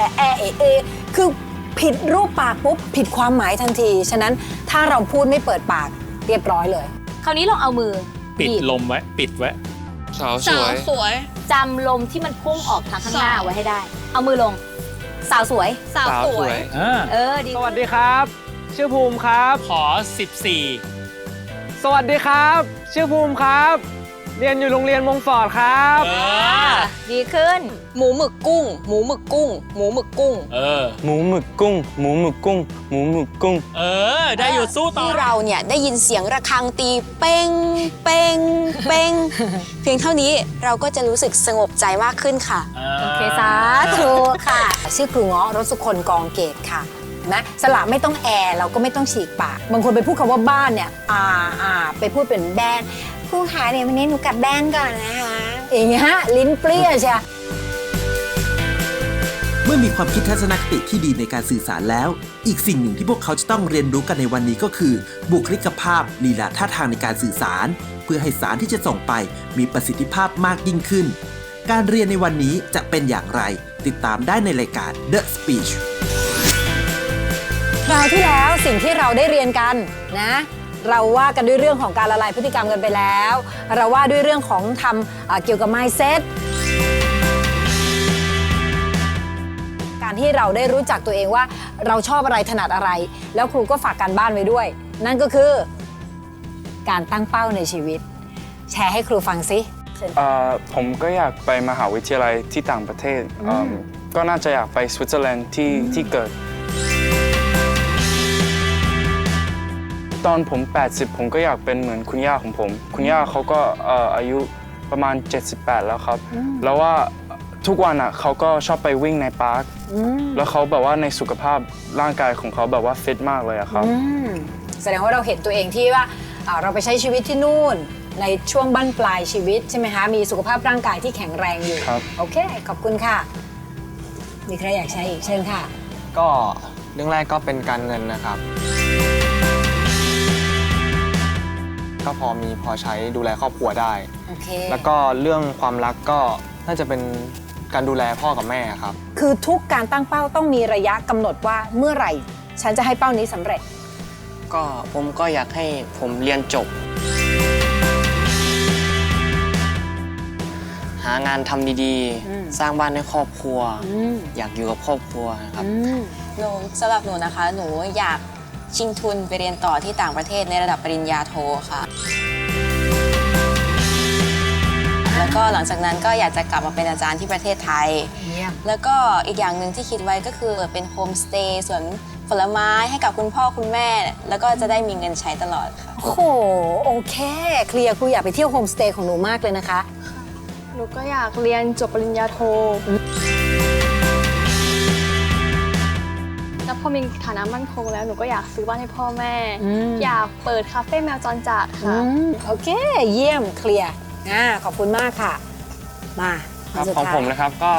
อีอีอืออืออูอูโอโอแอแอเอเอคือผิดรูปปากปุ๊บผิดความหมายทันที ฉะนั้นถ้าเราพูดไม่เปิดปากเรียบร้อยเลย คราวนี้ลองเอามือปิดบีบลมไว้ ปิดไว้ สาวสสาววย สวย จำลมที่มันพุ่งออกทางข้างหน้าสาว ไว้ให้ได้ เอามือลง สาวสวย สาวสาวสสววยยอ่า เออดีสวัสดีครับ ชื่อภูมิครับ ขอ 14 สวัสดีครับ ชื่อภูมิครับ เรียนอยู่โรงเรียนมงฟอร์ดครับเออ่าอดีขึ้น หมูหมึกกุ้ง หมูหมึกกุ้ง หมูหมึกกุ้ง เออ หมูหมึกกุ้ง หมูหมึกกุ้ง หมูหมึกกุ้ง เออ ได้อยู่สู้ต่อ ที่เราเนี่ยได้ยินเสียงระฆังตีเป้ง เป้ง เป้ง เพียงเท่านี้เราก็จะรู้สึกสงบใจมากขึ้นค่ะ โอเคสาธุค่ะ ชื่อครูเงาะรสสุคนกองเกตค่ะนะสละไม่ต้องแอร์เราก็ไม่ต้องฉีกปาก บางคนไปพูดคำว่าบ้านเนี่ยอ่าอ่าไปพูดเป็นแบน ครูขาเนี่ยวันนี้หนูกลับแบนก่อนนะคะ อย่างเงี้ยลิ้นเปรี้ยใช่เมื่อมีความคิดทัศนคติที่ดีในการสื่อสารแล้ว อีกสิ่งหนึ่งที่พวกเขาจะต้องเรียนรู้กันในวันนี้ก็คือ บุคลิกภาพลีลาท่าทางในการสื่อสาร เพื่อให้สารที่จะส่งไปมีประสิทธิภาพมากยิ่งขึ้น การเรียนในวันนี้จะเป็นอย่างไร ติดตามได้ในรายการ The Speech คราวที่แล้วสิ่งที่เราได้เรียนกันนะ เราว่ากันด้วยเรื่องของการละลายพฤติกรรมกันไปแล้ว เราว่าด้วยเรื่องของทำเอ่อเกี่ยวกับ mindset การที่เราได้รู้จักตัวเองว่าเราชอบอะไรถนัดอะไร แล้วครูก็ฝากการบ้านไว้ด้วย นั่นก็คือ การตั้งเป้าในชีวิต แชร์ให้ครูฟังสิเชิญเอ่อผมก็อยากไปมหาวิทยาลัยที่ต่างประเทศเอิ่มก็น่าจะอยากไปสวิตเซอร์แลนด์ที่ที่เกิด ตอนผม 80 ผมก็อยากเป็นเหมือนคุณย่าของผม คุณย่าเขาก็เอ่ออายุประมาณ 78 แล้วครับ แล้วว่าทุกวันอะเขาก็ชอบไปวิ่งในพาร์คแล้วเขาแบบว่าในสุขภาพร่างกายของเขาแบบว่าฟิตมากเลยอะครับอืมแสดงว่าเราเห็นตัวเองที่ว่าอ่าเราไปใช้ชีวิตที่นู่นในช่วงบั้นปลายชีวิตใช่ไหมคะ มีสุขภาพร่างกายที่แข็งแรงอยู่ครับโอเค ขอบคุณค่ะ มีใครอยากใช้อีกเชิญค่ะ ก็เรื่องแรกก็เป็นการเงินนะครับ ก็พอมีพอใช้ดูแลครอบครัวได้ โอเค แล้วก็เรื่องความรักก็น่าจะเป็นการดูแลพ่อกับแม่ครับ คือทุกการตั้งเป้าต้องมีระยะกำหนดว่าเมื่อไหร่ ฉันจะให้เป้านี้สำเร็จ ก็ผมก็อยากให้ผมเรียนจบ หางานทำดีอืม ๆ สร้างบ้านให้ครอบครัว อืมอยากอยู่กับครอบครัวนะครับ อืม หนูสำหรับหนูนะคะ หนูอยาก ชิงทุนไปเรียนต่อที่ต่างประเทศในระดับปริญญาโทค่ะ แล้วก็หลังจากนั้นก็อยากจะกลับมาเป็นอาจารย์ที่ประเทศไทย เยี่ยม แล้วก็อีกอย่างหนึ่งที่คิดไว้ก็คือเปิดเป็นโฮมสเตย์สวนผลไม้ให้กับคุณพ่อคุณแม่ แล้วก็จะได้มีเงินใช้ตลอดค่ะ โอ้โห โอเค เคลียร์ครูอยากไปเที่ยวโฮมสเตย์ของหนูมากเลยนะคะ หนูก็อยากเรียนจบปริญญาโท แล้วพอมีฐานะมั่นคงแล้วหนูก็อยากซื้อบ้านให้พ่อแม่ อืม อยากเปิดคาเฟ่แมวจรจัดอืค่ะมโอเค เยี่ยมเคลียร์อ่าขอบคุณมากค่ะ มาครับนสุดของท้ายผมนะครับก็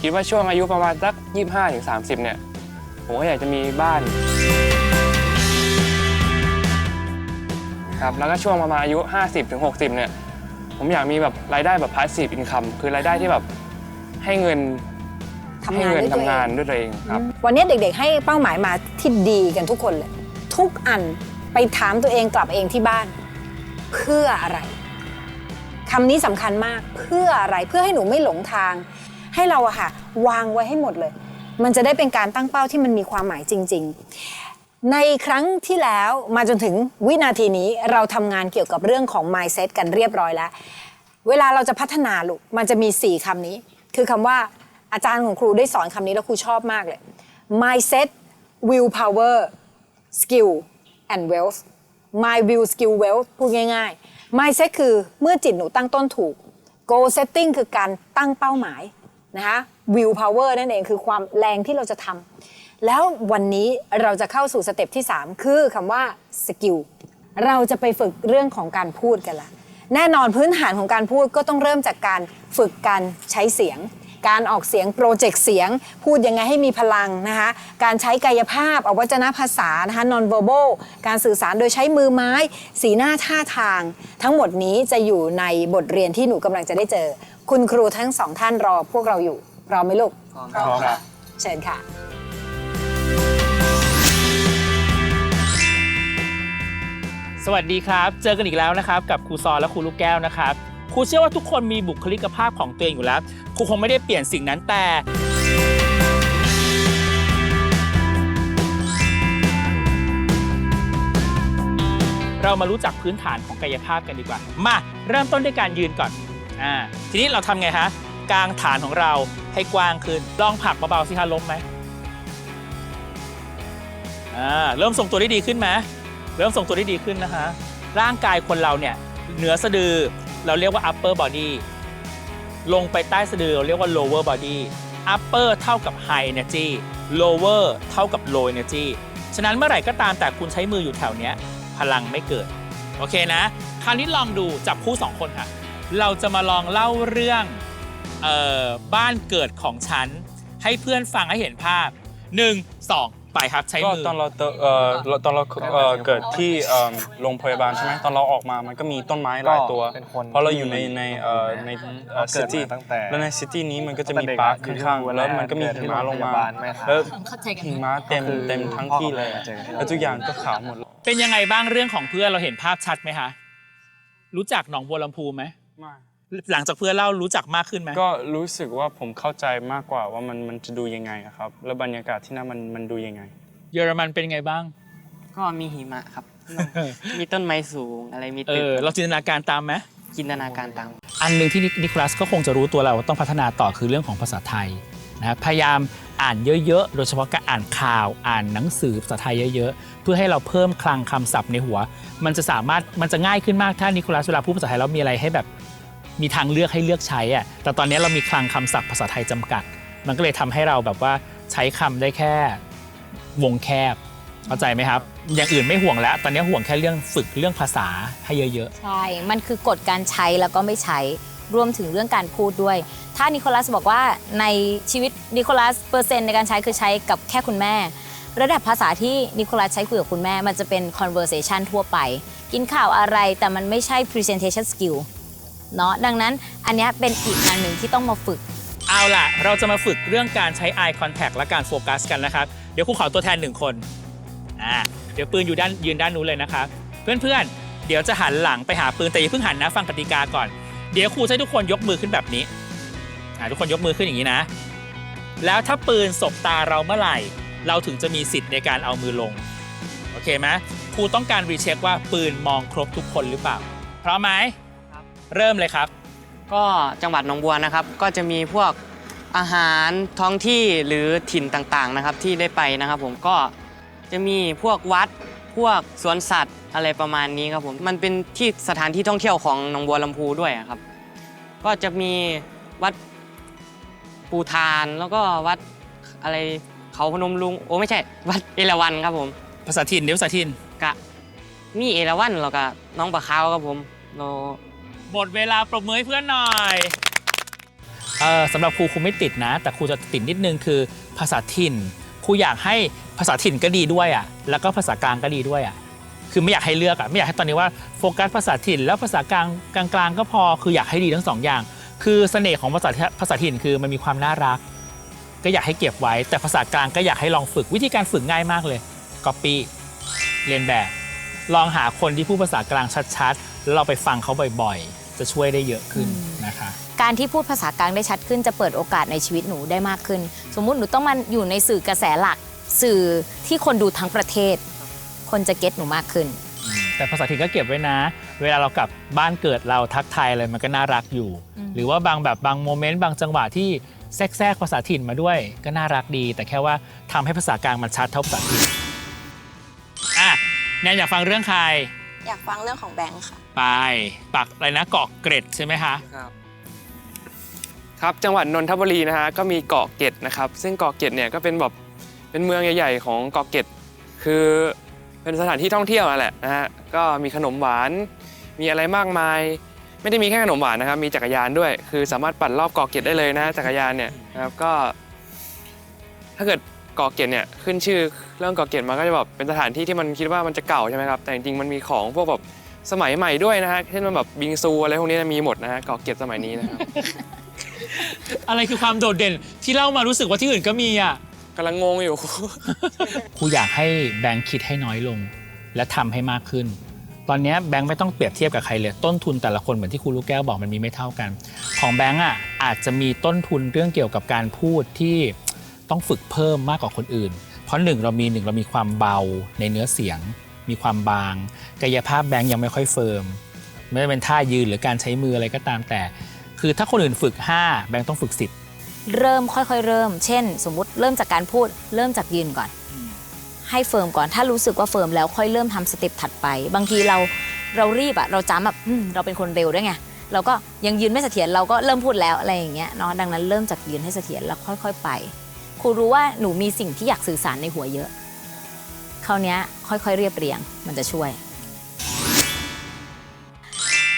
คิดว่าช่วงอายุประมาณสัก 25ถึง30 เนี่ย ผมก็อยากจะมีบ้านครับแล้วก็ช่วงประมาณอายุ 50ถึง60 เนี่ย ผมอยากมีแบบรายได้แบบ passive income คือรายได้ที่แบบให้เงิน ทำให้งานเงินด้วยตัวทำเองงานด้วยตัวเองครับ วันนี้เด็กๆ ให้เป้าหมายมาที่ดีกันทุกคนเลย ทุกอันไปถามตัวเองกลับเองที่บ้าน เพื่ออะไรคำนี้สำคัญมากเพื่ออะไรเพื่อให้หนูไม่หลงทาง ให้เราอะค่ะวางไว้ให้หมดเลย มันจะได้เป็นการตั้งเป้าที่มันมีความหมายจริง ๆ ในครั้งที่แล้วมาจนถึงวินาทีนี้เราทำงานเกี่ยวกับเรื่องของ mindset กันเรียบร้อยแล้ว เวลาเราจะพัฒนาลูกมันจะมี 4คำนี้ คือคำว่า อาจารย์ของครูได้สอนคำนี้แล้วครูชอบมากเลย mindset will power skill and wealth my will skill wealth พูดง่ายๆ mindset คือเมื่อจิตหนูตั้งต้นถูก goal setting คือการตั้งเป้าหมายนะคะ will power นั่นเองคือความแรงที่เราจะทำแล้ววันนี้เราจะเข้าสู่สเต็ปที่ 3 คือคำว่า skill เราจะไปฝึกเรื่องของการพูดกันละแน่นอนพื้นฐานของการพูดก็ต้องเริ่มจากการฝึกการใช้เสียง การออกเสียงโปรเจกต์เสียง พูดยังไงให้มีพลังนะคะการใช้กายภาพอวัจนภาษานะคะ non verbal การสื่อสารโดยใช้มือไม้ สีหน้าท่าทาง ทั้งหมดนี้จะอยู่ในบทเรียนที่หนูกำลังจะได้เจอ คุณครูทั้งสองท่านรอพวกเราอยู่รอไหมลูกพร้อมครับเชิญค่ะ สวัสดีครับ เจอกันอีกแล้วนะครับ กับครูซอและครูลูกแก้วนะครับ ครูเชื่อว่าทุกคนมีบุคลิกภาพของตัวเองอยู่แล้วครูคงไม่ได้เปลี่ยนสิ่งนั้นแต่เรามารู้จักพื้นฐานของกายภาพกันดีกว่า มาเริ่มต้นด้วยการยืนก่อนอ่าทีนี้เราทำไงฮะกางฐานของเราให้กว้างขึ้น ลองผลักเบาๆสิคะล้มไหมอ่าเริ่มทรงตัวได้ดีขึ้นไหมเริ่มทรงตัวได้ดีขึ้นนะคะร่างกายคนเราเนี่ยเหนือสะดือ เราเรียกว่า upper body ลงไปใต้สะดือเราเรียกว่า lower body upper เท่ากับ high energy lower เท่ากับ low energy ฉะนั้นเมื่อไหร่ก็ตามแต่คุณใช้มืออยู่แถวเนี้ยพลังไม่เกิด โอเคนะ คราวนี้ลองดูจับคู่สองคนค่ะ เราจะมาลองเล่าเรื่องออบ้านเกิดของฉัน ให้เพื่อนฟังให้เห็นภาพ 1 2 ไปครับใช้ก็มือ ตอนเราเตเอ่อตอนเราเอ่อเกิดที่เอิ่มโรงพยาบาลใช่ไหมตอนเราออกมามันก็มีต้นไม้หลายตัวเป็นคนเพราะเราอยู่ในในเอ่อในเราเกิซิดตี้มาตั้งแต่แล้วในซิตี้นี้มันก็จะตั้มีงแต่เด็กปาร์คอยู่ที่ข้างโรงๆแรมแล้วมันก็มีหิมะลงมาโรงพยาบาลแม่ทัพ แล้วเข้าใจกันหิมะเต็มเต็มทั้งที่เลยเจอแล้วทุกอย่างก็ขาวหมดเลยเป็นยังไงบ้างเรื่องของเพื่อนเราเห็นภาพชัดไหมคะรู้จักหนองบัวลำพูไหม หลังจากเพื่อนเล่ารู้จักมากขึ้นไหมก็รู้สึกว่าผมเข้าใจมากกว่าว่ามันมันจะดูยังไงอะครับ แล้วบรรยากาศที่นั่นมันมันดูยังไง เยอรมันเป็นยังไงบ้าง ก็มีหิมะครับ มีต้นไม้สูงอะไรมีเอตึกอเราจินตนาการตามไหม จินตนาการตาม อันหนึ่งที่นินิโคลัสก็คงจะรู้ตัวเราว่าต้องพัฒนาต่อคือเรื่องของภาษาไทยนะพยายามอ่านเยอะๆ โดยเฉพาะการอ่านข่าวอ่านหนังสือภาษาไทยเยอะๆ เพื่อให้เราเพิ่มคลังคำศัพท์ในหัว มันจะสามารถมันจะง่ายขึ้นมากถ้านิโคลัสเวลาพูดภาษาไทยแล้วมีอะไรให้แบบ มีทางเลือกให้เลือกใช้อะแต่ตอนนี้เรามีคลังคำศัพท์ภาษาไทยจำกัด มันก็เลยทำให้เราแบบว่าใช้คำได้แค่วงแคบเข้าใจไหมครับ อย่างอื่นไม่ห่วงแล้ว ตอนนี้ห่วงแค่เรื่องฝึกเรื่องภาษาให้เยอะๆ ใช่ มันคือกฎการใช้แล้วก็ไม่ใช้ รวมถึงเรื่องการพูดด้วย ถ้านิโคลัสบอกว่าในชีวิตนิโคลัสเปอร์เซ็นต์ในการใช้คือใช้กับแค่คุณแม่ ระดับภาษาที่นิโคลัสใช้คุยกับคุณแม่ มันจะเป็น conversation ทั่วไป กินข่าวอะไรแต่มันไม่ใช่ presentation skill เนาะดังนั้นอันนี้เป็นอีกอันหนึ่งที่ต้องมาฝึก เอาล่ะ เราจะมาฝึกเรื่องการใช้ eye contact และการโฟกัสกันนะครับ เดี๋ยวครูขอตัวแทนหนึ่งคนอ่าเดี๋ยวปืนอยู่ด้านยืนด้านนู้นเลยนะครับ เพื่อนๆ เดี๋ยวจะหันหลังไปหาปืนแต่อย่าเพิ่งหันนะฟังกติกาก่อน เดี๋ยวครูจะให้ทุกคนยกมือขึ้นแบบนี้อ่าทุกคนยกมือขึ้นอย่างนี้นะ แล้วถ้าปืนสบตาเราเมื่อไหร่ เราถึงจะมีสิทธิ์ในการเอามือลงโอเคไหมครูต้องการรีเช็คว่าปืนมองครบทุกคนหรือเปล่าพร้อมไหม เริ่มเลยครับ ก็จังหวัดหนองบัวนะครับ ก็จะมีพวกอาหารท้องที่หรือถิ่นต่างๆนะครับที่ได้ไปนะครับผมก็จะมีพวกวัดพวกสวนสัตว์อะไรประมาณนี้ครับผมมันเป็นที่สถานที่ท่องเที่ยวของหนองบัวลำพูด้วยอะครับ ก็จะมีวัดปูทานแล้วก็วัดอะไรเขาพนมลุงโอ้ไม่ใช่ วัดเอราวัณครับผมภาษาถิ่นเดี๋ยวภาษาถิ่นกะมีเอราวัณแล้วก็น้องปลาขาวครับผมเรา หมดเวลาปรบมือให้เพื่อนหน่อยเออสำหรับครูครูไม่ติดนะ แต่ครูจะติดนิดนึงคือภาษาถิ่นครูอยากให้ภาษาถิ่นก็ดีด้วยอะแล้วก็ภาษากลางก็ดีด้วยอะคือไม่อยากให้เลือกอะไม่อยากให้ตอนนี้ว่าโฟกัสภาษาถิ่นแล้วภาษากลางกลางกลางก็พอคืออยากให้ดีทั้งสองอย่าง คือเสน่ห์ของภาษาภาษาถิ่นคือมันมีความน่ารัก ก็อยากให้เก็บไว้ แต่ภาษากลางก็อยากให้ลองฝึกวิธีการฝึกง่ายมากเลย copy เรียนแบบ ลองหาคนที่พูดภาษากลางชัดๆแล้วเราไปฟังเขาบ่อยๆ จะช่วยได้เยอะขึ้นนะคะ การที่พูดภาษากลางได้ชัดขึ้นจะเปิดโอกาสในชีวิตหนูได้มากขึ้น สมมุติหนูต้องมาอยู่ในสื่อกระแสหลักสื่อที่คนดูทั้งประเทศ คนจะเก็ตหนูมากขึ้น แต่ภาษาถิ่นก็เก็บไว้นะ เวลาเรากลับบ้านเกิดเราทักทายอะไรมันก็น่ารักอยู่อืมหรือว่าบางแบบบางโมเมนต์บางจังหวะที่แทรกแทรกภาษาถิ่นมาด้วยก็น่ารักดี แต่แค่ว่าทำให้ภาษากลางมันชัดเท่าภาษาถิ่นอะแนนอยากฟังเรื่องใคร อยากฟังเรื่องของแบงค์ค่ะ ไปปักอะไรนะเกาะเกร็ดใช่ไหมคะครับจังหวัดนนทบุรีนะฮะก็มีเกาะเกร็ดนะครับ ซึ่งเกาะเกร็ดเนี่ยก็เป็นแบบเป็นเมืองใหญ่ๆของเกาะเกร็ดคือเป็นสถานที่ท่องเที่ยวนั่นแหละนะฮะก็มีขนมหวาน มีอะไรมากมาย ไม่ได้มีแค่ขนมหวานนะครับมีจักรยานด้วย คือสามารถปั่นรอบเกาะเกร็ดได้เลยนะจักรยานเนี่ยนะครับก็ ถ้าเกิด เกาะเกร็ดเนี่ยขึ้นชื่อเรื่องเกาะเกร็ดมาก็จะแบบเป็นสถานที่ที่มันคิดว่ามันจะเก่าใช่ไหมครับแต่จริงๆมันมีของพวกแบบสมัยใหม่ด้วยนะฮะเช่นมันแบบบิงซูอะไรพวกนี้นะมีหมดนะฮะเกาะเกร็ดสมัยนี้นะครับอะไรคือความโดดเด่นที่เล่ามารู้สึกว่าที่อื่นก็มีอะกำลังงงอยู่ ครูอยากให้แบงค์คิดให้น้อยลง และทำให้มากขึ้น ตอนเนี้ยแบงค์ไม่ต้องเปรียบเทียบกับใครเลย ต้นทุนแต่ละคนเหมือนที่ครูลูกแก้วบอกมันมีไม่เท่ากัน ของแบงค์อะอาจจะมีต้นทุนเรื่องเกี่ยวกับการพูดที่ ต้องฝึกเพิ่มมากกว่าคนอื่น เพราะหนึ่งเรามีหนึ่งเรามีความเบาในเนื้อเสียง มีความบาง กายภาพแบงค์ยังไม่ค่อยเฟิร์มไม่ว่าเป็นท่ายืนหรือการใช้มืออะไรก็ตามแต่ คือถ้าคนอื่นฝึก 5 แบงค์ต้องฝึก10เริ่มค่อยๆ เริ่ม เช่น สมมุติเริ่มจากการพูด เริ่มจากยืนก่อน ให้เฟิร์มก่อนถ้ารู้สึกว่าเฟิร์มแล้วค่อยเริ่มทำสเต็ปถัดไป บางทีเราเรารีบอะเราจำแบบอืมเราเป็นคนเร็วด้วยไงเราก็ยังยืนไม่เสถียรเราก็เริ่มพูดแล้วอะไรอย่างเงี้ยเนาะดังนั้นเริ่มจากยืนให้เสถียรแล้วค่อย ๆ ไป ครูรู้ว่าหนูมีสิ่งที่อยากสื่อสารในหัวเยอะคราวเนี้ยค่อยๆเรียบเรียงมันจะช่วย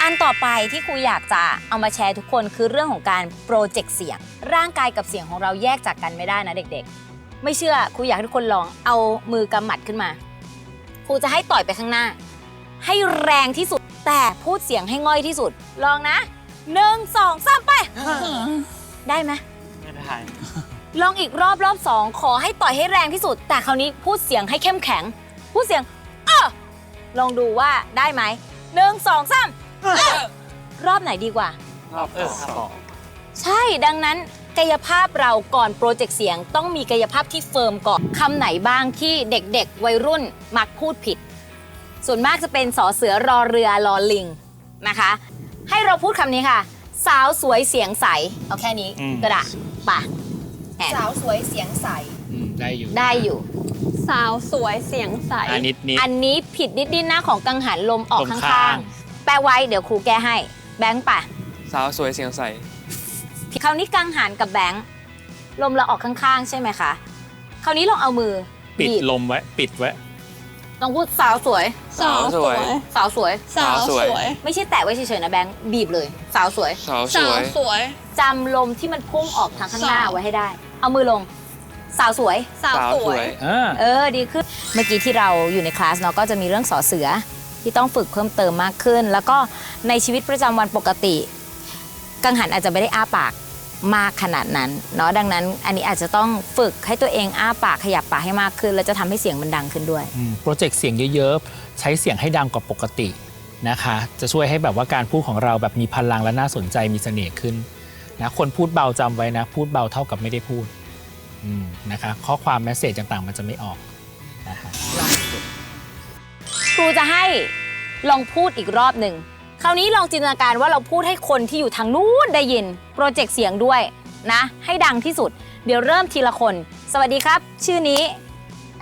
อันต่อไปที่ครูอยากจะเอามาแชร์ทุกคนคือเรื่องของการโปรเจกต์เสียง ร่างกายกับเสียงของเราแยกจากกันไม่ได้นะเด็กๆ ไม่เชื่อครูอยากให้ทุกคนลองเอามือกำหมัดขึ้นมาครูจะให้ต่อยไปข้างหน้า ให้แรงที่สุดแต่พูดเสียงให้ง่อยที่สุด ลองนะหนึ่งสองสามไป ได้ไหมไม่ได้ ลองอีกรอบรอบสองขอให้ต่อยให้แรงที่สุด แต่คราวนี้พูดเสียงให้เข้มแข็ง พูดเสียงเออลองดูว่าได้ไหมหนึ่งสองสามเอ้อรอบไหนดีกว่า รอบสองใช่ดังนั้นกายภาพเราก่อนโปรเจกต์เสียงต้องมีกายภาพที่เฟิร์มก่อนคำไหนบ้างที่เด็กๆ วัยรุ่นมักพูดผิด ส่วนมากจะเป็นสอเสือรอเรือรอลิงนะคะ ให้เราพูดคำนี้ค่ะ สาวสวยเสียงใส เอาแค่นี้อืมก็ได้ป่ะ แอนสาวสวยเสียงใส อืมได้อยู่ ได้อยู่ สาวสวยเสียงใส อันนิดนิด อันนี้ผิดนิดๆนะของกังหันลมออกลมข้ข้าางง ๆ แปลไว้เดี๋ยวครูแก้ให้ แบงค์ป่ะสาวสวยเสียงใส คราวนี้กังหันกับแบงค์ลมเราออกข้างๆ ใช่ไหมคะ คราวนี้ลองเอามือปิดบีบลมไว้ ปิดไว้ ลองพูดสาวสวย สาวสวย สาวสวย สาวสวย ไม่ใช่แตะไว้เฉยๆนะแบงค์บีบเลย สาวสวยสาวสสาววย สวย จำลมที่มันพุ่งออกทางข้างหน้าสาวไว้ให้ได้ เอามือลง สาวสวย สาวสาวสสววยยเออเออดีขึ้น เมื่อกี้ที่เราอยู่ในคลาสเนาะก็จะมีเรื่องสอเสือที่ต้องฝึกเพิ่มเติมมากขึ้น แล้วก็ในชีวิตประจำวันปกติ กังหันอาจจะไม่ได้อ้าปากมากขนาดนั้นเนาะดังนั้น อันนี้อาจจะต้องฝึกให้ตัวเองอ้าปากขยับปากให้มากขึ้น แล้วจะทำให้เสียงมันดังขึ้นด้วยโปรเจกต์เสียงเยอะๆ ใช้เสียงให้ดังกว่าปกตินะคะ จะช่วยให้แบบว่าการพูดของเราแบบมีพลังและน่าสนใจมีเสน่ห์ขึ้น นะคนพูดเบาจำไว้นะ พูดเบาเท่ากับไม่ได้พูดอืมนะคะข้อความแมสเซจต่างๆ มันจะไม่ออกนะคะครูจะให้ลองพูดอีกรอบหนึ่งคราวนี้ลองจินตนาการว่าเราพูดให้คนที่อยู่ทางนู้นได้ยินโปรเจกต์เสียงด้วยนะ ให้ดังที่สุด เดี๋ยวเริ่มทีละคน สวัสดีครับ ชื่อนี้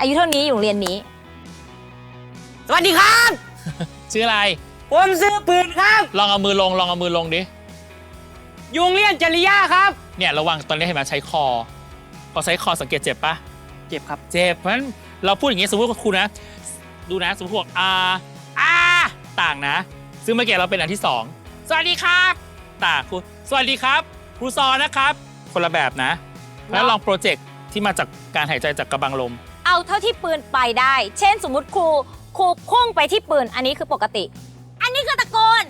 อายุเท่านี้อยู่โรงเรียนนี้ สวัสดีครับ ชื่ออะไรผมซื้อปืนครับ ลองเอามือลงลองเอามือลงดิ ยุงเลียนจริยาครับ เนี่ยระวังตอนนี้เห็นไหมใช้คอ พอใช้คอสังเกตเจ็บปะเจ็บครับเจ็บเพราะฉะนั้นเราพูดอย่างนี้สมมติว่าครูนะ ดูนะสมมติพวกอาอาต่างนะ ซึ่งเมื่อกี้เราเป็นอันที่สองสวัสดีครับ ต่างครูสวัสดีครับครูซอนะครับ คนละแบบนะแล้วลองโปรเจกต์ที่มาจากการหายใจจากกระบังลม เอาเท่าที่ปืนไปได้ เช่นสมมุติครู ครูพุ่งไปที่ปืน อันนี้คือปกติ อันนี้คือตะโกน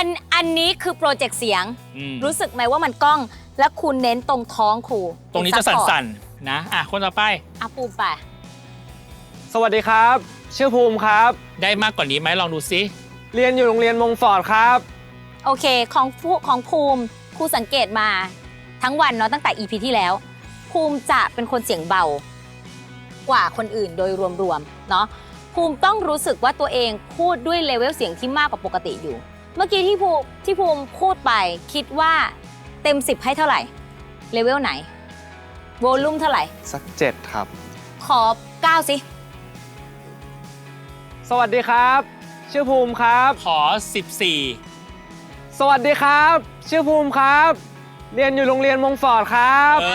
อันอันนี้คือโปรเจกต์เสียง อืมรู้สึกไหมว่ามันกล้อง และคุณเน้นตรงท้องครูตรงนี้จะสั่นๆนะอะคนต่อไปๆอะปูมไปสวัสดีครับ ชื่อภูมิครับ ได้มากกว่านี้ไหมลองดูซิเรียนอยู่โรงเรียนมงฟอร์ดครับ โอเคของภูของภูมิครูสังเกตมาทั้งวันเนาะตั้งแต่ EP ที่แล้ว ภูมิจะเป็นคนเสียงเบากว่าคนอื่นโดยรวมๆเนาะภูมิต้องรู้สึกว่าตัวเองพูดด้วยเลเวลเสียงที่มากกว่าปกติอยู่ เมื่อกี้ที่ภูที่ภูมิพูดไปคิดว่าเต็ม 10 ให้เท่าไหร่ เลเวลไหน โวลูมเท่าไหร่ สักเจ็ดครับ ขอ 9 สิ สวัสดีครับ ชื่อภูมิครับ ขอ 14 สวัสดีครับ ชื่อภูมิครับ เรียนอยู่โรงเรียนมงฟอร์ดครับ เอ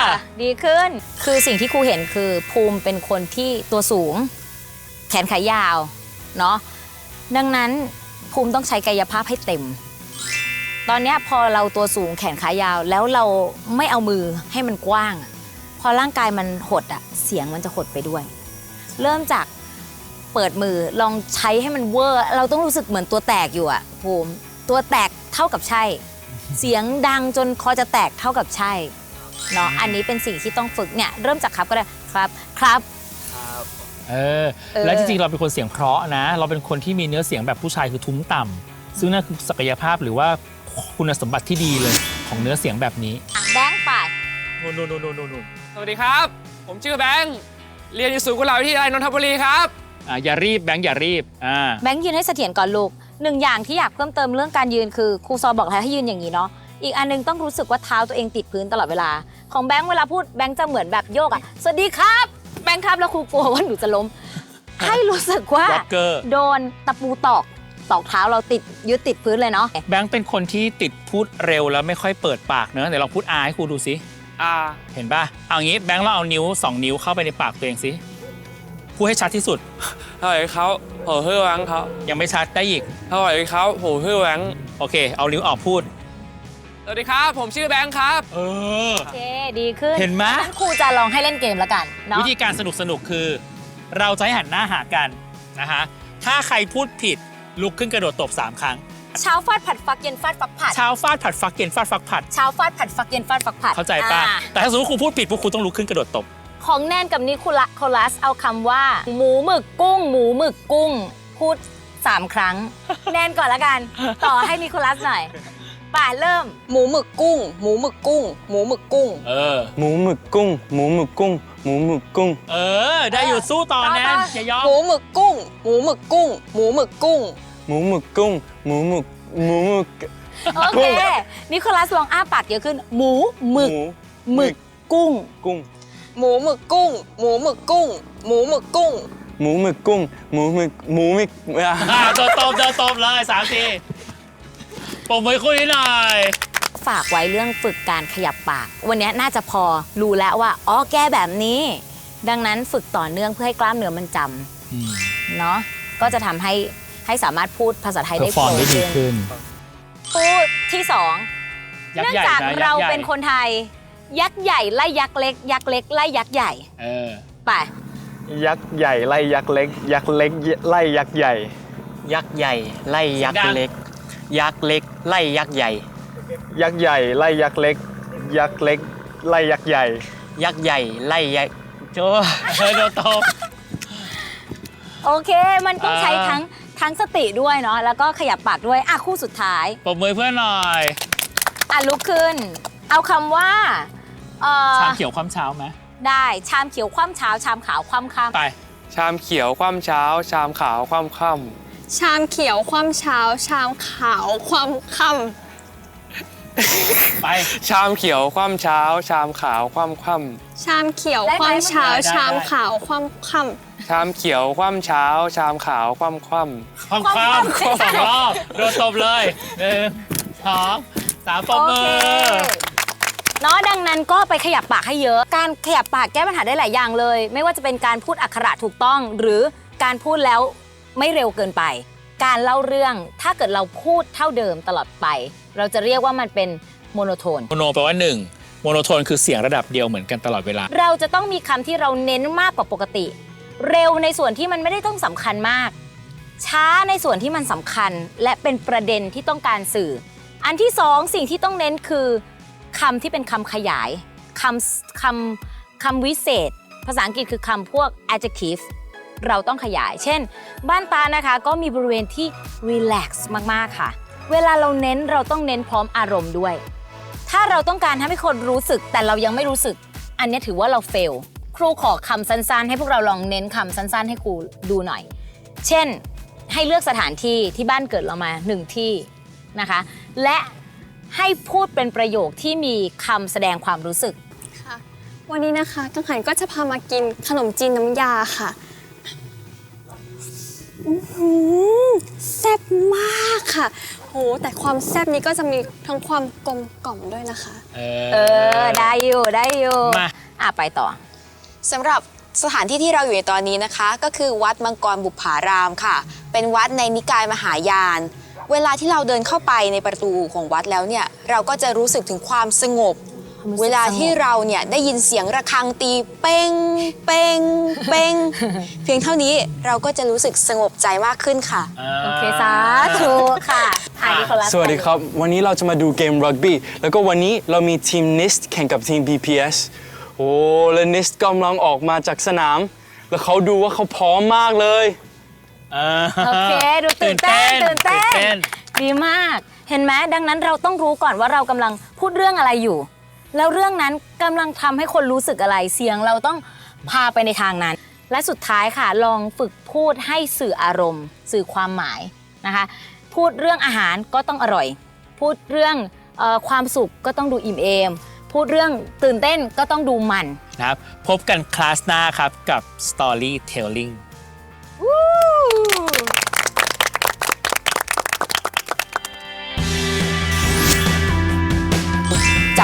อ ดีขึ้น คือสิ่งที่ครูเห็นคือภูมิเป็นคนที่ตัวสูง แขนขายาว เนาะ ดังนั้น ภูมิต้องใช้กายภาพให้เต็ม ตอนนี้พอเราตัวสูงแขนขายาว แล้วเราไม่เอามือให้มันกว้าง พอร่างกายมันหดอะเสียงมันจะหดไปด้วย เริ่มจากเปิดมือลองใช้ให้มันเวอร์ เราต้องรู้สึกเหมือนตัวแตกอยู่อะภูมิตัวแตกเท่ากับใช่ เสียงดังจนคอจะแตกเท่ากับใช่เนาะอันนี้เป็นสิ่งที่ต้องฝึกเนี่ยเริ่มจากครับก็ได้ครับครับ เออเออ แล้วจริงๆเราเป็นคนเสียงเพราะนะ เราเป็นคนที่มีเนื้อเสียงแบบผู้ชายคือทุ้มต่ำซึ่งนั่นคือศักยภาพหรือว่าคุณสมบัติที่ดีเลยของเนื้อเสียงแบบนี้อะแบงค์ไปนู่นนู่นนู่นนู่นสวัสดีครับ ผมชื่อแบงค์ เรียนอยู่ศูนย์กุหลาบวิทยาลัยนนทบุรีครับ อะอย่ารีบแบงค์อย่ารีบอ่าแบงค์ยืนให้เสถียรก่อนลูกหนึ่งอย่างที่อยากเพิ่มเติมเรื่องการยืนคือครูซอบอกแล้วให้ยืนอย่างนี้เนาะอีกอันหนึงต้องรู้สึกว่าเท้าตัวเองติดพื้นตลอดเวลา ของแบงค์เวลาพูดแบงค์จะเหมือนแบบโยกอะสวัสดีครับ แบงค์ครับแล้วครูกลัวว่าหนูจะล้ม ให้รู้สึกว่าร็อกเกอร์โดนตะปูตอกตอกเท้าเราติดยึดติดพื้นเลยเนาะแบงค์เป็นคนที่ติดพูดเร็วแล้วไม่ค่อยเปิดปากเนอะเดี๋ยวลองพูดอาให้ครูดูสิอ่าเห็นป่ะเอางี้แบงค์เราเอานิ้ว2นิ้วเข้าไปในปากตัวเองสิพูดให้ชัดที่สุด เท่าไหร่เขาโหเฮือแหวงเขายังไม่ชัดได้อีก เท่าไหร่เขาโหเฮือแหวงโอเค เอานิ้วออกพูด สวัสดีครับ ผมชื่อแบงค์ครับ เออ โอเค ดีขึ้นเห็นไหม งั้นครูจะลองให้เล่นเกมแล้วกันเนาะวิธีการสนุกสนุกๆคือ เราจะให้หันหน้าหากันนะฮะถ้าใครพูดผิดลุกขึ้นกระโดดตบ 3 ครั้ง เช้าฟาดผัดฟักเย็นฟาดฟักผัดเช้าฟาดผัดฟักเย็นฟาดฟักผัด เช้าฟาดผัดฟักเย็นฟาดฟักผัดเข้าใจป่ะ อ่แต่ถ้าสมมติครูพูดผิดพวกครูต้องลุกขึ้นกระโดดตบ ของแนนกับนิโคลัสโคลัสเอาคำว่า หมูหมึกกุ้ง หมูหมึกกุ้ง พูด 3 ครั้ง แนนก่อนละกัน ต่อให้นิโคลัสหน่อย ป่าเริ่ม หมูหมึกกุ้ง หมูหมึกกุ้ง หมูหมึกกุ้ง เออ หมูหมึกกุ้ง หมูหมึกกุ้ง หมูหมึกกุ้ง เออ ได้อยู่สู้ต่อต่อแนนต่ออย่ายอมหมูหมึกกุ้ง หมูหมึกกุ้ง หมูหมึกกุ้ง หมูหมึกกุ้ง หมูหมึก หมูหมึก โอเค นิโคลัสลองอ้าปากเยอะขึ้น หมูหมึก หมูหมึกกุ้ง กุ้ง หมูหมึกกุ้ง หมูหมึกกุ้ง หมูหมึกกุ้ง หมูหมึกกุ้ง หมูหมึก หมูหมึกอะอ่าโดนตบโดนตบเลยสามที ปมมือคู่นี้หน่อยฝากไว้เรื่องฝึกการขยับปาก วันนี้น่าจะพอรู้แล้วว่าอ๋อแก้แบบนี้ ดังนั้นฝึกต่อเนื่องเพื่อให้กล้ามเนื้อมันจำเนาะก็จะทำให้ให้สามารถพูดภาษาไทยเพอได้ร์ฟอร์มได้ดีขึ้นพูดที่สองยักเนื่ษ์องใหญ่จากนะยัเรากษ์ใหญ่เป็นคนไทย ยักษ์ใหญ่ไล่ยักษ์เล็ก ยักษ์เล็กไล่ยักษ์ใหญ่เออไปยักษ์ใหญ่ไล่ยักษ์เล็ก ยักษ์เล็กไล่ยักษ์ใหญ่ ยักษ์ใหญ่ ไล่ยักเสียงดัษ์งเล็ก ยักษ์เล็ก ไล่ยักษ์ใหญ่ ยักษ์ใหญ่ไล่ยักษ์เล็ก ยักษ์เล็กไล่ยักษ์ใหญ่ ยักษ์ใหญ่ไล่ยักษ์โจเออโดนตบ โอเค มันต้องอ่าใช้ทั้งทั้งสติด้วยเนาะแล้วก็ขยับปากด้วย อะ คู่สุดท้ายปมมือเพื่อนหน่อยอะ ลุกขึ้น เอาคำว่าเอ่อชามเขียวความเช้าไหมได้ชามเขียวคว่ำเช้าชามขาวคว่ำค่ำไป ชามเขียวคว่ำเช้า ชามขาวคว่ำค่ ชามเขียวคว่ำเช้า ชามขาวความค่ไปำชามเขียวคว่ำเช้า ชามขาวคว่ำค่ำชามเขียวคว่ำเช้า ได้ได้ชามขาวความค่ำชามเขียวคว่ำเช้า ชามขาวคว่ำคว่ำความความสองรอบโดนตบเลยหนึ่งสองสามปมโอมืเคอเนาะดังนั้นก็ไปขยับปากให้เยอะ การขยับปากแก้ปัญหาได้หลายอย่างเลย ไม่ว่าจะเป็นการพูดอักขระถูกต้อง หรือการพูดแล้ว ไม่เร็วเกินไป การเล่าเรื่องถ้าเกิดเราพูดเท่าเดิมตลอดไป เราจะเรียกว่ามันเป็นโมโนโทน โมโนแปลว่าหนึ่งโมโนโทนคือเสียงระดับเดียวเหมือนกันตลอดเวลา เราจะต้องมีคำที่เราเน้นมากกว่าปกติ เร็วในส่วนที่มันไม่ได้ต้องสำคัญมาก ช้าในส่วนที่มันสำคัญ และเป็นประเด็นที่ต้องการสื่อ อันที่สองสิ่งที่ต้องเน้นคือคำที่เป็นคำขยายคำคำคำวิเศษ ภาษาอังกฤษคือคำพวก adjective เราต้องขยาย เช่น บ้านตานะคะก็มีบริเวณที่ relax มากๆค่ะ เวลาเราเน้นเราต้องเน้นพร้อมอารมณ์ด้วย ถ้าเราต้องการทำให้คนรู้สึกแต่เรายังไม่รู้สึก อันนี้ถือว่าเราเฟล ครูขอคำสั้นๆ ให้พวกเราลองเน้นคำสั้น ๆ ให้ครูดูหน่อย เช่น ให้เลือกสถานที่ที่บ้านเกิดเรามาหนึ่งที่นะคะ และให้พูดเป็นประโยคที่มีคำแสดงความรู้สึกค่ะวันนี้นะคะกังหันก็จะพามากินขนมจีนน้ำยาค่ะ แซ่บมากค่ะ โห แต่ความแซ่บนี้ก็จะมีทั้งความกลมกล่อมด้วยนะคะ เอเออ ได้อยู่ได้อยู่มา อะไปต่อ สำหรับสถานที่ที่เราอยู่ในตอนนี้นะคะ ก็คือวัดมังกรบุปผารามค่ะ เป็นวัดในนิกายมหายาน เวลาที่เราเดินเข้าไปในประตูของวัดแล้วเนี่ย เราก็จะรู้สึกถึงความสงบความรู้สึก เวลาที่เราเนี่ยได้ยินเสียงระฆังตีเป้งเป้งเป้งเพียงเท่านี้เราก็จะรู้สึกสงบใจมากขึ้นค่ะ โอเคสาธุค่ะถ่ายนิโคลัสสวัสดีครับ วันนี้เราจะมาดูเกมรักบี้แล้วก็วันนี้เรามีทีม NIST แข่งกับทีม BPS โอ้และ NIST กำลังออกมาจากสนาม แล้วเขาดูว่าเขาพร้อมมากเลยโอเคดูตื่นเต้นตื่นเต้ตื่นเต้นนดีมาก เห็นไหมดังนั้นเราต้องรู้ก่อนว่าเรากำลังพูดเรื่องอะไรอยู่ แล้วเรื่องนั้นกำลังทำให้คนรู้สึกอะไร เสียงเราต้องพาไปในทางนั้น และสุดท้ายค่ะ ลองฝึกพูดให้สื่ออารมณ์ สื่อความหมายนะคะ พูดเรื่องอาหารก็ต้องอร่อย พูดเรื่องเออความสุขก็ต้องดูอิ่มเอม พูดเรื่องตื่นเต้นก็ต้องดูมัน นะครับพบกันคลาสหน้าครับกับ Storytelling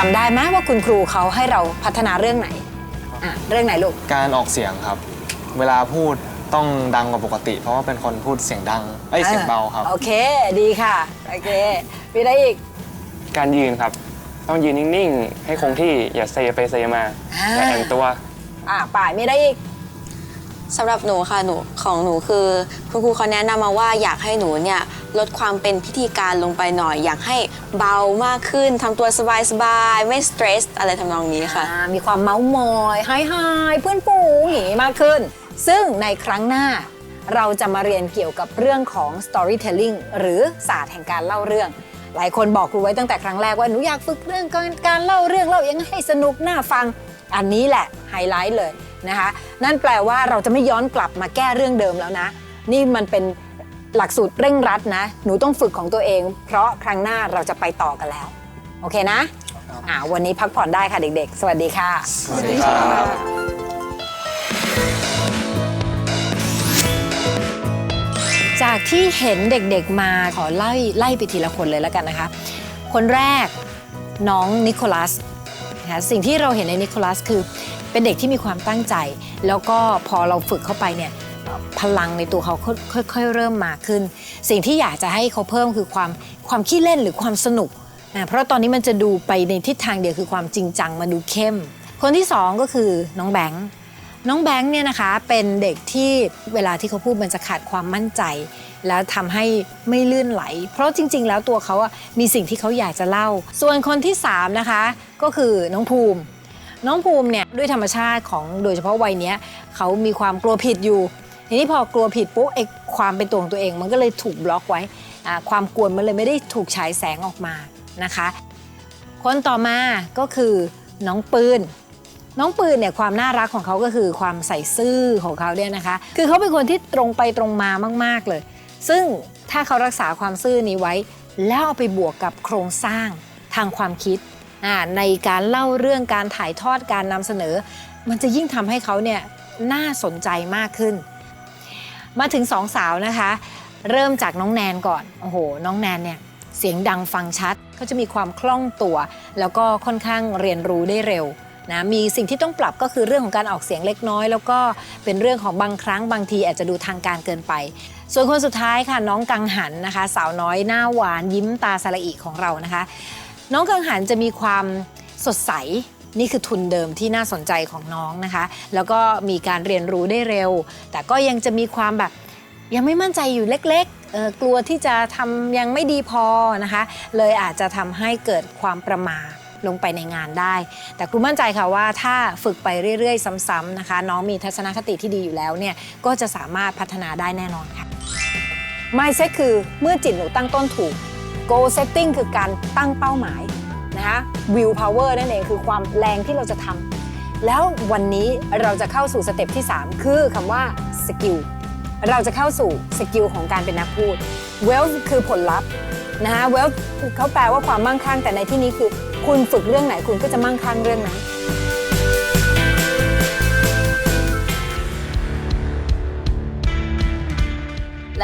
จำได้ไหมว่าคุณครูเขาให้เราพัฒนาเรื่องไหนอะเรื่องไหนลูก การออกเสียงครับ เวลาพูดต้องดังกว่าปกติ เพราะว่าเป็นคนพูดเสียงดังเอ้ยเสียงเบาครับ โอเค ดีค่ะ โอเค มีอะไรอีก การยืนครับ ต้องยืนนิ่งๆ ให้คงที่อย่าเซไปเซมาอ่าอย่าแอนตัว อะป่ายมีอะไรอีกสำหรับหนูค่ะหนูของหนูคือ คุณครูเขาแนะนำมาว่าอยากให้หนูเนี่ย ลดความเป็นพิธีการลงไปหน่อย อยากให้เบามากขึ้นทำตัวสบายๆ ไม่สเตรสอะไรทำนองนี้ค่ะ อ่ามีความเมาส์มอยไฮไฮเพื่อนฝูงอย่างนี้มากขึ้น ซึ่งในครั้งหน้า เราจะมาเรียนเกี่ยวกับเรื่องของ storytelling หรือศาสตร์แห่งการเล่าเรื่อง หลายคนบอกครูไว้ตั้งแต่ครั้งแรกว่าหนูอยากฝึกเรื่องการการเล่าเรื่องเล่ายังไงให้สนุกน่าฟัง อันนี้แหละไฮไลท์เลยนะคะ นั่นแปลว่าเราจะไม่ย้อนกลับมาแก้เรื่องเดิมแล้วนะ นี่มันเป็น หลักสูตรเร่งรัดนะ หนูต้องฝึกของตัวเอง เพราะครั้งหน้าเราจะไปต่อกันแล้ว โอเคนะอ่าวันนี้พักผ่อนได้ค่ะเด็กๆ สวัสดีค่ะ สวัสดีครับจากที่เห็นเด็กๆมาขอไล่ไล่ไปทีละคนเลยแล้วกันนะคะ คนแรกน้องนิโคลัสนะคะสิ่งที่เราเห็นในนิโคลัสคือเป็นเด็กที่มีความตั้งใจ แล้วก็พอเราฝึกเข้าไปเนี่ย พลังในตัวเขาค่อยๆเริ่มมาขึ้น สิ่งที่อยากจะให้เขาเพิ่มคือความความขี้เล่นหรือความสนุกนะเพราะตอนนี้มันจะดูไปในทิศทางเดียวคือความจริงจังมาดูเข้ม คนที่สองก็คือน้องแบงค์น้องแบงค์เนี่ยนะคะเป็นเด็กที่เวลาที่เขาพูดมันจะขาดความมั่นใจ แล้วทำให้ไม่ลื่นไหล เพราะจริง ๆ แล้วตัวเขาอะมีสิ่งที่เขาอยากจะเล่า ส่วนคนที่ 3 นะคะ ก็คือน้องภูมิ น้องภูมิเนี่ยด้วยธรรมชาติของโดยเฉพาะวัยเนี้ยเขามีความกลัวผิดอยู่ ทีนี้พอกลัวผิดปุ๊บไอ้ความเป็นตัวของตัวเอง มันก็เลยถูกบล็อกไว้ความกลัวมันเลยไม่ได้ถูกฉายแสงออกมานะคะ คนต่อมาก็คือน้องปืนน้องปืนเนี่ยความน่ารักของเขาก็คือความใส่ซื่อของเขาเนี่ยนะคะ คือเขาเป็นคนที่ตรงไปตรงมามาก ๆเลย ซึ่งถ้าเขารักษาความซื่อนี้ไว้ แล้วเอาไปบวกกับโครงสร้างทางความคิด ในการเล่าเรื่องการถ่ายทอดการนำเสนอ มันจะยิ่งทำให้เขาเนี่ยน่าสนใจมากขึ้น มาถึงสองสาวนะคะ เริ่มจากน้องแนนก่อน โอ้โห น้องแนนเนี่ยเสียงดังฟังชัดเขาจะมีความคล่องตัว แล้วก็ค่อนข้างเรียนรู้ได้เร็วนะมีสิ่งที่ต้องปรับก็คือเรื่องของการออกเสียงเล็กน้อย แล้วก็เป็นเรื่องของบางครั้งบางทีอาจจะดูทางการเกินไป ส่วนคนสุดท้ายค่ะน้องกังหันนะคะ สาวน้อยหน้าหวานยิ้มตาสละอิของเรานะคะ น้องกังหันจะมีความสดใส นี่คือทุนเดิมที่น่าสนใจของน้องนะคะ แล้วก็มีการเรียนรู้ได้เร็ว แต่ก็ยังจะมีความแบบยังไม่มั่นใจอยู่เล็กๆ กลัวที่จะทำยังไม่ดีพอนะคะ เลยอาจจะทำให้เกิดความประมาทลงไปในงานได้ แต่ครูมั่นใจค่ะว่าถ้าฝึกไปเรื่อย ๆ ซ้ำๆนะคะ น้องมีทัศนคติที่ดีอยู่แล้วเนี่ยก็จะสามารถพัฒนาได้แน่นอนค่ะ mindset คือเมื่อจิตหนูตั้งต้นถูก goal setting คือการตั้งเป้าหมาย นะคะวิวพาวเวอร์นั่นเองคือความแรงที่เราจะทำแล้ววันนี้เราจะเข้าสู่สเต็ปที่ 3 คือคำว่าสกิลเราจะเข้าสู่สกิลของการเป็นนักพูด wealth คือผลลัพธ์นะคะเวลเขาแปลว่าความมั่งคั่งแต่ในที่นี้คือ คุณฝึกเรื่องไหนคุณก็จะมั่งคั่งเรื่องนั้น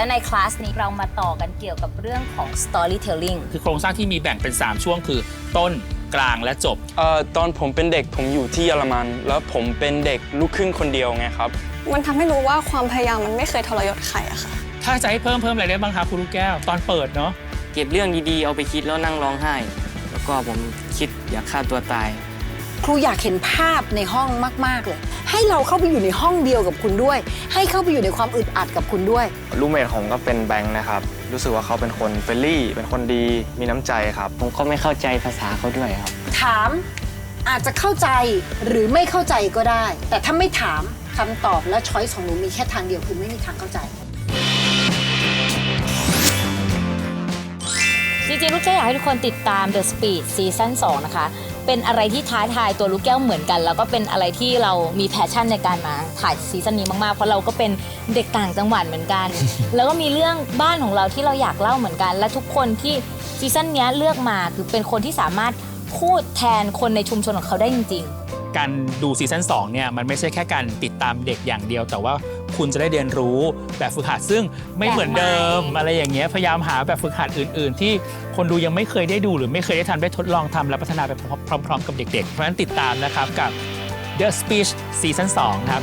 ในคลาสนี้เรามาต่อกันเกี่ยวกับเรื่องของ storytelling คือโครงสร้างที่มีแบ่งเป็น 3 ช่วงคือ ต้นกลางและจบ เอ่อตอนผมเป็นเด็กผมอยู่ที่เยอรมัน แล้วผมเป็นเด็กลูกครึ่งคนเดียวไงครับ มันทำให้รู้ว่าความพยายามมันไม่เคยทรยศใครอะค่ะ ถ้าจะให้เพิ่มเพิ่มอะไรได้บ้างคะคุณลูกแก้ว ตอนเปิดเนาะ เก็บเรื่องดีๆ เอาไปคิดแล้วนั่งร้องไห้ แล้วก็ผมคิดอยากฆ่าตัวตาย ครูอยากเห็นภาพในห้องมาก ๆ เลย ให้เราเข้าไปอยู่ในห้องเดียวกับคุณด้วย ให้เข้าไปอยู่ในความอึดอัดกับคุณด้วย รูเมทผมก็เป็นแบงค์นะครับ รู้สึกว่าเขาเป็นคนเฟรนลี่ เป็นคนดี มีน้ำใจครับ ผมก็ไม่เข้าใจภาษาเขาด้วยครับ ถามอาจจะเข้าใจหรือไม่เข้าใจก็ได้ แต่ถ้าไม่ถามคำตอบและช้อยส์ของหนูมีแค่ทางเดียวคือไม่มีทางเข้าใจ จริงๆลูกแก้วอยากให้ทุกคนติดตาม The Speed ซีซั่น2นะคะ เป็นอะไรที่ท้าทายตัวลูกแก้วเหมือนกัน แล้วก็เป็นอะไรที่เรามีแพชชั่นในการมาถ่ายซีซั่นนี้มากๆ เพราะเราก็เป็นเด็กต่างจังหวัดเหมือนกัน แล้วก็มีเรื่องบ้านของเราที่เราอยากเล่าเหมือนกัน และทุกคนที่ซีซั่นเนี้ยเลือกมาคือเป็นคนที่สามารถพูดแทนคนในชุมชนของเขาได้จริง ๆ การดูซีซั่น2เนี่ยมันไม่ใช่แค่การติดตามเด็กอย่างเดียว แต่ว่าคุณจะได้เรียนรู้แบบฝึกหัดซึ่งไม่เหมือนเดิมอะไรอย่างเงี้ยพยายามหาแบบฝึกหัดอื่น ๆ ที่คนดูยังไม่เคยได้ดู หรือไม่เคยได้ทำได้ทดลองทำและพัฒนาไปพร้อม ๆ กับเด็ก ๆ เพราะฉะนั้นติดตามนะครับกับ The Speech ซีซั่น2ครับ